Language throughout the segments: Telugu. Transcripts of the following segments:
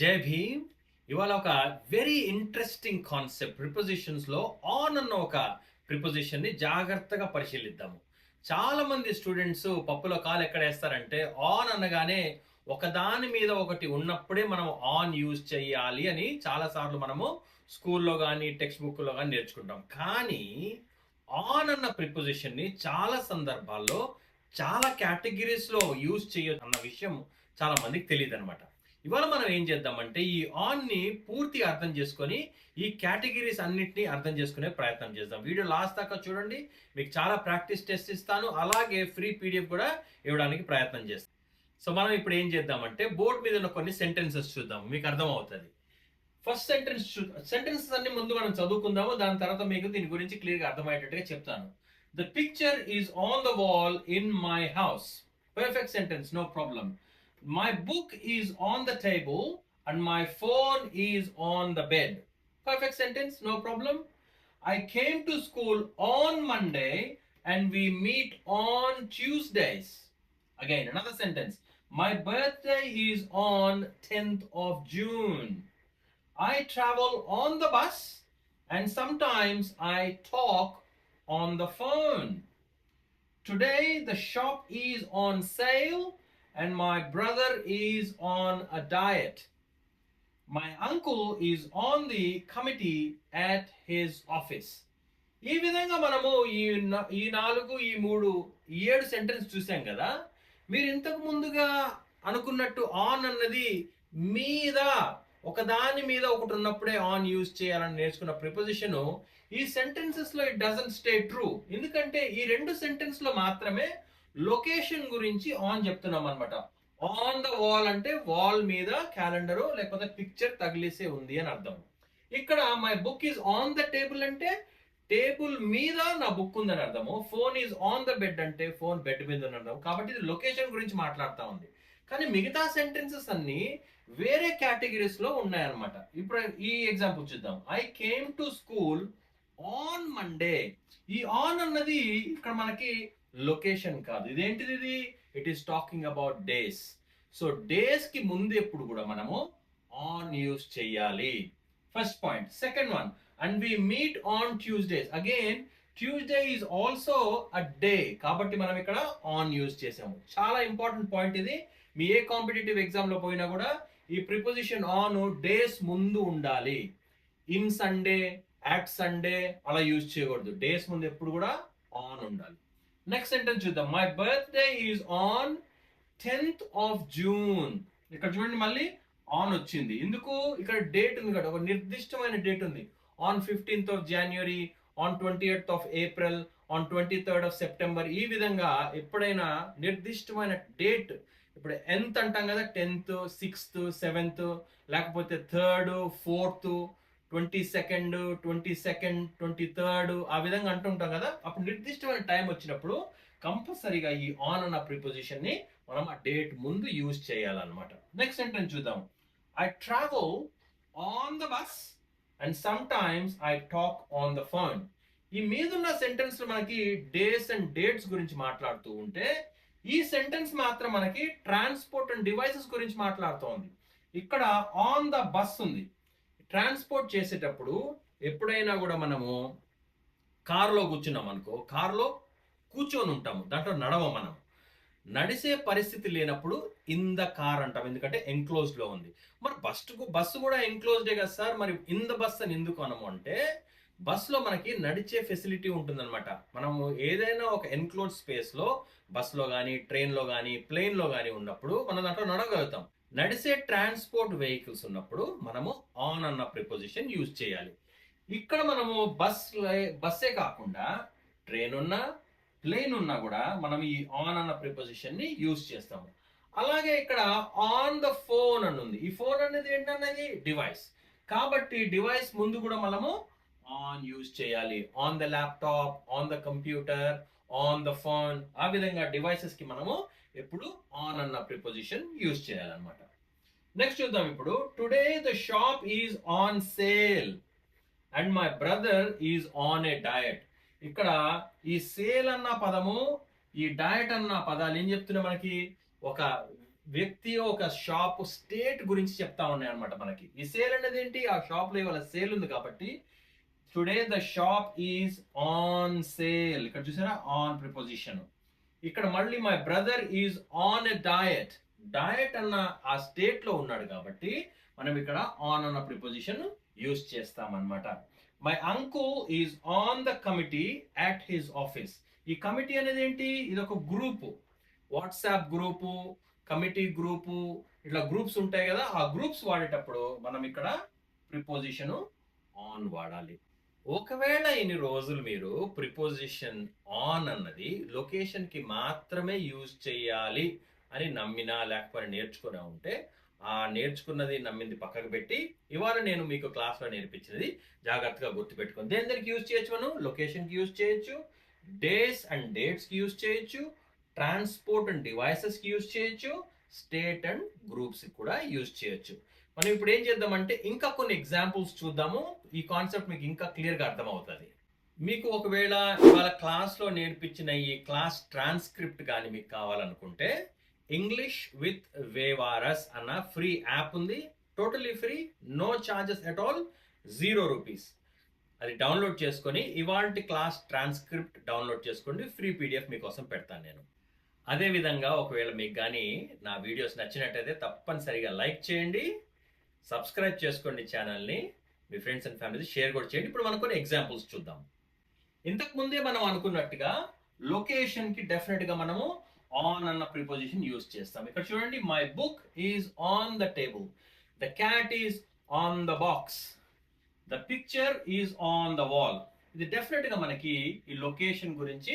జై భీమ్. ఇవాళ ఒక వెరీ ఇంట్రెస్టింగ్ కాన్సెప్ట్ ప్రిపోజిషన్స్లో ఆన్ అన్న ఒక ప్రిపోజిషన్ని జాగ్రత్తగా పరిశీలిద్దాము. చాలా మంది స్టూడెంట్స్ పప్పులో కాలు ఎక్కడ వేస్తారంటే ఆన్ అనగానే ఒకదాని మీద ఒకటి ఉన్నప్పుడే మనం ఆన్ యూజ్ చేయాలి అని చాలా సార్లు మనము స్కూల్లో కానీ టెక్స్ట్ బుక్లో కానీ నేర్చుకుంటాం. కానీ ఆన్ అన్న ప్రిపోజిషన్ని చాలా సందర్భాల్లో చాలా కేటగిరీస్లో యూజ్ చేయొచ్చు అన్న విషయం చాలా మందికి తెలియదు అనమాట ఇవాళ మనం ఏం చేద్దామంటే ఈ ఆన్ని పూర్తి అర్థం చేసుకొని ఈ కేటగిరీస్ అన్నింటినీ అర్థం చేసుకునే ప్రయత్నం చేద్దాం. వీడియో లాస్ట్ దాకా చూడండి. మీకు చాలా ప్రాక్టీస్ టెస్ట్ ఇస్తాను. అలాగే ఫ్రీ పీడిఎఫ్ కూడా ఇవ్వడానికి ప్రయత్నం చేస్తాను. సో మనం ఇప్పుడు ఏం చేద్దామంటే బోర్డు మీద ఉన్న కొన్ని సెంటెన్సెస్ చూద్దాం. మీకు అర్థం అవుతుంది ఫస్ట్ సెంటెన్స్ సెంటెన్సెస్ అన్ని ముందు మనం చదువుకుందాము. దాని తర్వాత మీకు దీని గురించి క్లియర్గా అర్థమయ్యేటట్టుగా చెప్తాను. The picture is on the wall in my house perfect sentence no problem My book is on the table and my phone is on the bed. Perfect sentence, no problem. I came to school on Monday and we meet on Tuesdays. Again, another sentence. My birthday is on 10th of June. I travel on the bus and sometimes I talk on the phone. Today the shop is on sale and my brother is on a diet. My uncle is on the committee at his office. ఈ విధంగా మనము ఈ ఈ నాలుగు ఈ మూడు ఏడు సెంటెన్స్ చూసాం కదా మీరు ఇంతకు ముందుగా అనుకున్నట్టు ఆన్ అన్నది మీద ఒక దాని మీద ఒకటి ఉన్నప్పుడే ఆన్ యూజ్ చేయాలని నేర్చుకున్న ప్రిపోజిషన్ ఈ సెంటెన్సెస్లో ఇట్ డజన్ స్టే ట్రూ ఎందుకంటే ఈ రెండు సెంటెన్స్లో మాత్రమే లొకేషన్ గురించి ఆన్ చెప్తున్నాం అనమాట ఆన్ ద వాల్ అంటే వాల్ మీద క్యాలెండరు లేకపోతే పిక్చర్ తగిలేసే ఉంది అని అర్థం. ఇక్కడ my book is on the table అంటే టేబుల్ మీద నా బుక్ ఉందని అర్థము. Phone is on the bed అంటే ఫోన్ బెడ్ మీద అని అర్థం కాబట్టి ఇది లొకేషన్ గురించి మాట్లాడుతూ ఉంది. కానీ మిగతా సెంటెన్సెస్ అన్ని వేరే కేటగిరీస్లో ఉన్నాయన్నమాట. ఇప్పుడు ఈ ఎగ్జాంపుల్ చూద్దాం. I came to school on Monday ఈ ఆన్ అన్నది ఇక్కడ మనకి లొకేషన్ కాదు. ఇదేంటిది ఇది? It is talking about days so డేస్కి ముందు ఎప్పుడు కూడా మనము ఆన్ యూస్ చేయాలి. First point second one and we meet on Tuesdays again Tuesday is also a day కాబట్టి మనం ఇక్కడ ఆన్ యూజ్ చేసాము. చాలా ఇంపార్టెంట్ పాయింట్ ఇది. మీ ఏ కాంపిటేటివ్ ఎగ్జామ్లో పోయినా కూడా ఈ ప్రిపోజిషన్ ఆన్ డేస్ ముందు ఉండాలి. ఇన్ సండే యాట్ సండే అలా యూజ్ చేయకూడదు. డేస్ ముందు ఎప్పుడు కూడా ఆన్ ఉండాలి. నెక్స్ట్ సెంటెన్స్ చూద్దాం. My birthday is on tenth of June ఇక్కడ చూడండి మళ్ళీ ఆన్ వచ్చింది. ఎందుకు? ఇక్కడ డేట్ ఉంది కదా ఒక నిర్దిష్టమైన డేట్ ఉంది. On fifteenth of January on twenty eighth of April on twenty third of September ఈ విధంగా ఎప్పుడైనా నిర్దిష్టమైన డేట్ ఇప్పుడు ఎంత అంటాం కదా టెన్త్ సిక్స్త్ సెవెంత్ లేకపోతే third fourth twenty second twenty second twenty third ఆ విధంగా అంటుంటాం కదా. అప్పుడు నిర్దిష్టమైన టైం వచ్చినప్పుడు కంపల్సరీగా ఈ ఆన్ అన్న ప్రిపోజిషన్ని మనం ఆ డేట్ ముందు యూజ్ చేయాలన్నమాట. నెక్స్ట్ సెంటెన్స్ చూద్దాం. I travel on the bus and sometimes I talk on the phone ఈ మీదున్న సెంటెన్స్ మనకి డేస్ అండ్ డేట్స్ గురించి మాట్లాడుతూ ఉంటే ఈ సెంటెన్స్ మాత్రం మనకి ట్రాన్స్పోర్ట్ అండ్ డివైసెస్ గురించి మాట్లాడుతోంది. ఇక్కడ ఆన్ ద బస్ ఉంది. ట్రాన్స్పోర్ట్ చేసేటప్పుడు ఎప్పుడైనా కూడా మనము కారులో కూర్చున్నాం అనుకో కారులో కూర్చొని ఉంటాము దాంట్లో నడవ మనం. నడిసే పరిస్థితి లేనప్పుడు ఇన్ ద కార్ అంటాం ఎందుకంటే ఎంక్లోజ్డ్లో ఉంది. మరి బస్సుకు బస్సు కూడా ఎన్క్లోజ్డే కదా సార్? మరి ఇన్ ద బస్ అని ఎందుకు అనము అంటే బస్సులో మనకి నడిచే ఫెసిలిటీ ఉంటుందన్నమాట. మనము ఏదైనా ఒక ఎన్క్లోజ్ స్పేస్లో బస్సులో కానీ ట్రైన్లో కానీ ప్లేన్లో కానీ ఉన్నప్పుడు మనం దాంట్లో నడవగలుగుతాం. నడిసే ట్రాన్స్పోర్ట్ వెహికల్స్ ఉన్నప్పుడు మనము ఆన్ అన్న ప్రిపోజిషన్ యూజ్ చేయాలి. ఇక్కడ మనము బస్ బస్సే కాకుండా ట్రైన్ ఉన్నా ప్లేన్ ఉన్నా కూడా మనం ఈ ఆన్ అన్న ప్రిపోజిషన్ని యూజ్ చేస్తాము. అలాగే ఇక్కడ ఆన్ ద ఫోన్ అని ఉంది. ఈ ఫోన్ అనేది ఏంటన్నది? డివైస్ కాబట్టి డివైస్ ముందు కూడా మనము ఆన్ యూజ్ చేయాలి. On the laptop on the computer on the phone ఆ విధంగా డివైసెస్కి మనము ఎప్పుడు ఆన్ అన్న ప్రిపోజిషన్ యూజ్ చేయాలన్నమాట. నెక్స్ట్ చూద్దాం ఇప్పుడు. Today the shop is on sale and my brother is on a diet ఇక్కడ ఈ సేల్ అన్న పదము ఈ డయట్ అన్న పదాలు ఏం చెప్తున్నాయి మనకి? ఒక వ్యక్తి ఒక షాప్ స్టేట్ గురించి చెప్తా ఉన్నాయి అనమాట మనకి. ఈ సేల్ అనేది ఏంటి? ఆ షాప్లో ఇవాళ సేల్ ఉంది కాబట్టి today the shop is on sale ఇక్కడ చూసారా? ఆన్ ప్రిపోజిషన్ ఇక్కడ మళ్ళీ my brother is on a diet diet అన్న ఆ స్టేట్లో ఉన్నాడు కాబట్టి మనం ఇక్కడ ఆన్ అన్న ప్రిపోజిషన్ యూస్ చేస్తాం అన్నమాట my uncle is on the committee at his office ఈ కమిటీ అనేది ఏంటి? ఇది ఒక group WhatsApp group committee group ఇట్లా గ్రూప్స్ ఉంటాయి కదా ఆ గ్రూప్స్ వాడేటప్పుడు మనం ఇక్కడ ప్రిపోజిషన్ ఆన్ వాడాలి. ఒకవేళ ఇన్ని రోజులు మీరు ప్రిపోజిషన్ ఆన్ అన్నది లొకేషన్కి మాత్రమే యూజ్ చేయాలి అని నమ్మినా లేకపోతే నేర్చుకునే ఉంటే ఆ నేర్చుకున్నది నమ్మింది పక్కకు పెట్టి ఇవాళ నేను మీకు క్లాస్లో నేర్పించినది జాగ్రత్తగా గుర్తుపెట్టుకోండి దేని దానికి యూజ్ చేయొచ్చు మనం? లొకేషన్కి యూజ్ చేయొచ్చు డేస్ అండ్ డేట్స్కి యూజ్ చేయొచ్చు ట్రాన్స్పోర్ట్ అండ్ డివైసెస్కి యూజ్ చేయొచ్చు స్టేట్ అండ్ గ్రూప్స్కి కూడా యూజ్ చేయొచ్చు. మనం ఇప్పుడు ఏం చేద్దామంటే ఇంకా కొన్ని ఎగ్జాంపుల్స్ చూద్దాము. ఈ కాన్సెప్ట్ మీకు ఇంకా క్లియర్గా అర్థమవుతుంది. మీకు ఒకవేళ ఇవాళ క్లాస్లో నేర్పించిన ఈ క్లాస్ ట్రాన్స్క్రిప్ట్ కానీ మీకు కావాలనుకుంటే ఇంగ్లీష్ విత్ వేవారస్ అన్న ఫ్రీ యాప్ ఉంది. Totally free no charges at all zero rupees అది డౌన్లోడ్ చేసుకొని ఇవాంటి క్లాస్ ట్రాన్స్క్రిప్ట్ డౌన్లోడ్ చేసుకోండి. ఫ్రీ పీడిఎఫ్ మీకోసం పెడతాను నేను. అదేవిధంగా ఒకవేళ మీకు కానీ నా వీడియోస్ నచ్చినట్టయితే తప్పనిసరిగా లైక్ చేయండి. సబ్స్క్రైబ్ చేసుకోండి ఛానల్ని. మీ ఫ్రెండ్స్ అండ్ ఫ్యామిలీ షేర్ కూడా చేయండి. ఇప్పుడు మనం కొన్ని ఎగ్జాంపుల్స్ చూద్దాం. ఇంతకు ముందే మనం అనుకున్నట్టుగా లొకేషన్కి డెఫినెట్గా మనము ఆన్ అన్న ప్రిపోజిషన్ యూజ్ చేస్తాం. ఇక్కడ చూడండి my book is on the table the cat is on the box the picture is on the wall ఇది డెఫినెట్గా మనకి ఈ లొకేషన్ గురించి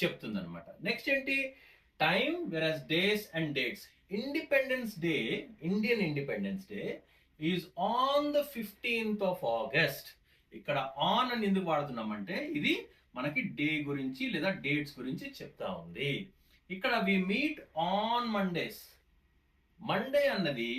చెప్తుంది అనమాట నెక్స్ట్ ఏంటి? Time where days and dates Independence Day Indian Independence Day is on the fifteenth of August ఇక్కడ ఆన్ అని ఎందుకు వాడుతున్నామంటే ఇది మనకి డే గురించి లేదా డేట్స్ గురించి చెప్తా ఉంది. ఇక్కడ we meet on Mondays Monday అన్నది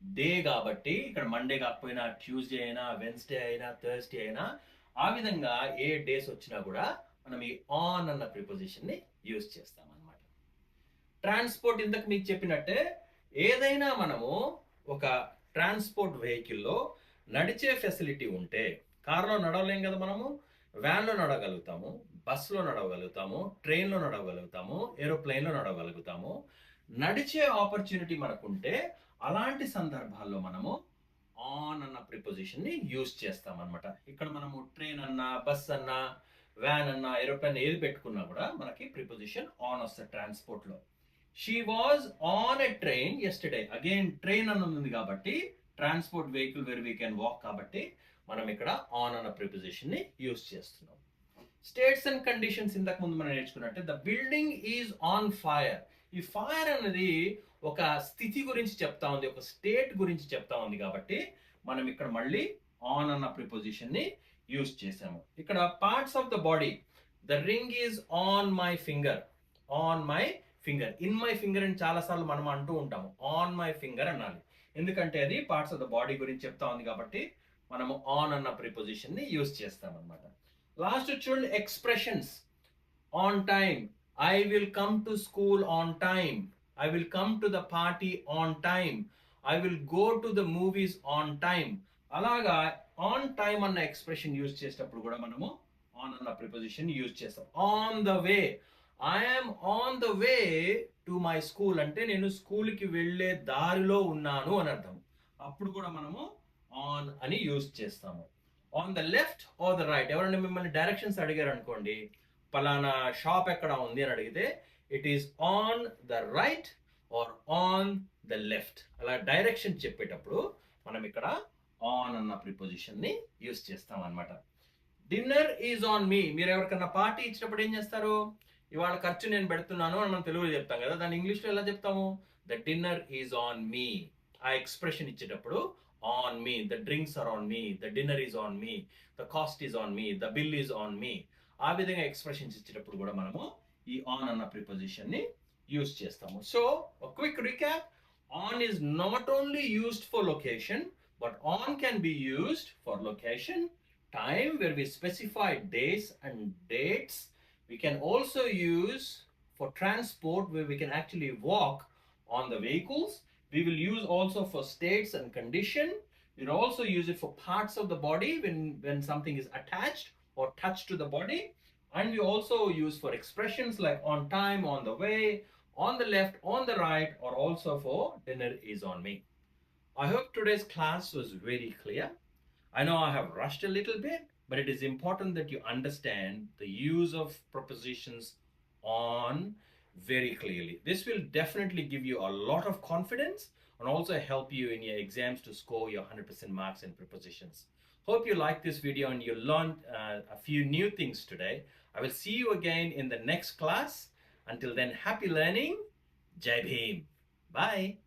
డే కాబట్టి ఇక్కడ మండే కాకపోయినా ట్యూస్డే అయినా వెన్స్డే అయినా థర్స్డే అయినా ఆ విధంగా ఏ డేస్ వచ్చినా కూడా మనం ఈ ఆన్ అన్న ప్రిపోజిషన్ని యూస్ యూజ్ చేస్తాం అనమాట ట్రాన్స్పోర్ట్ ఇంతకు మీకు చెప్పినట్టే ఏదైనా మనము ఒక ట్రాన్స్పోర్ట్ వెహికల్లో నడిచే ఫెసిలిటీ ఉంటే కారులో నడవలేం కదా మనము? వ్యాన్లో నడవగలుగుతాము బస్సులో నడవగలుగుతాము ట్రైన్లో నడవగలుగుతాము ఏరోప్లేన్లో నడవగలుగుతాము. నడిచే ఆపర్చునిటీ మనకుంటే అలాంటి సందర్భాల్లో మనము ఆన్ అన్న ప్రిపోజిషన్ని యూస్ యూజ్ చేస్తాం అనమాట ఇక్కడ మనము ట్రైన్ అన్నా బస్ అన్నా వ్యాన్ అన్నా ఏరోప్లేన్ ఏది పెట్టుకున్నా కూడా మనకి ప్రిపోజిషన్ ఆన్ వస్తుంది ట్రాన్స్పోర్ట్లో. She was on a train yesterday again train అని ఉంది కాబట్టి transport vehicle where we can walk కాబట్టి మనం ఇక్కడ ఆన్ అన్న ప్రిపోజిషన్ని యూజ్ చేస్తున్నాం. స్టేట్స్ అండ్ కండిషన్స్ ఇంతకు ముందు మనం నేర్చుకున్నట్టే the building is on fire ఈ ఫైర్ అనేది ఒక స్థితి గురించి చెప్తా ఉంది ఒక స్టేట్ గురించి చెప్తా ఉంది కాబట్టి మనం ఇక్కడ మళ్ళీ ఆన్ అన్న ప్రిపోజిషన్ని యూస్ చేసాము ఇక్కడ parts of the body the ring is on my finger on my finger in my finger అని చాలాసార్లు మనం అంటూ ఉంటాము. ఆన్ మై ఫింగర్ అనాలి. ఎందుకంటే అది పార్ట్స్ ఆఫ్ ద బాడీ గురించి చెప్తా ఉంది కాబట్టి మనము ఆన్ అన్న ప్రిపోజిషన్ని యూస్ యూజ్ చేస్తాం అనమాట లాస్ట్ చూడండి expressions on time I will come to school on time I will come to the party on time I will go to the movies on time అలాగా ఆన్ టైమ్ అన్న ఎక్స్ప్రెషన్ యూజ్ చేసేటప్పుడు కూడా మనము ఆన్ అన్న ప్రిపోజిషన్ యూజ్ చేస్తాం. On the way I'm on the way to my school అంటే నేను స్కూల్కి వెళ్ళే దారిలో ఉన్నాను అని అర్థం. అప్పుడు కూడా మనము ఆన్ అని యూజ్ చేస్తాము. On the left or the right ఎవరైనా మిమ్మల్ని డైరెక్షన్స్ అడిగారు అనుకోండి పలానా షాప్ ఎక్కడ ఉంది? అని అడిగితే it is on the right or on the left అలా డైరెక్షన్ చెప్పేటప్పుడు మనం ఇక్కడ ఆన్ అన్న ప్రిపోజిషన్ని యూస్ చేస్తాం అనమాట డిన్నర్ ఈజ్ ఆన్ మీ మీరు ఎవరికన్నా పార్టీ ఇచ్చినప్పుడు ఏం చేస్తారు? ఇవాళ ఖర్చు నేను పెడుతున్నాను అని మనం తెలుగులో చెప్తాం కదా దాన్ని ఇంగ్లీష్లో ఎలా చెప్తాము? The dinner is on me ఆ ఎక్స్ప్రెషన్ ఇచ్చేటప్పుడు on me the drinks are on me the dinner is on me the cost is on me the bill is on me ఆ విధంగా ఎక్స్ప్రెషన్స్ ఇచ్చేటప్పుడు కూడా మనము ఈ ఆన్ అన్న ప్రిపోజిషన్ని యూస్ చేస్తాము. So quick recap on is not only used for location but on can be used for location time where we specified days and dates We can also use for transport where we can actually walk on the vehicles. We will use also for states and condition. We'll also use it for parts of the body when, when something is attached or touched to the body. And we also use for expressions like on time, on the way, on the left, on the right, or also for dinner is on me. I hope today's class was very clear. I know I have rushed a little bit, but it is important that you understand the use of prepositions on very clearly. This will definitely give you a lot of confidence and also help you in your exams to score your 100% marks in prepositions. Hope you liked this video and you learned uh, a few new things today. I will see you again in the next class. Until then, happy learning. Jai Bhim. Bye.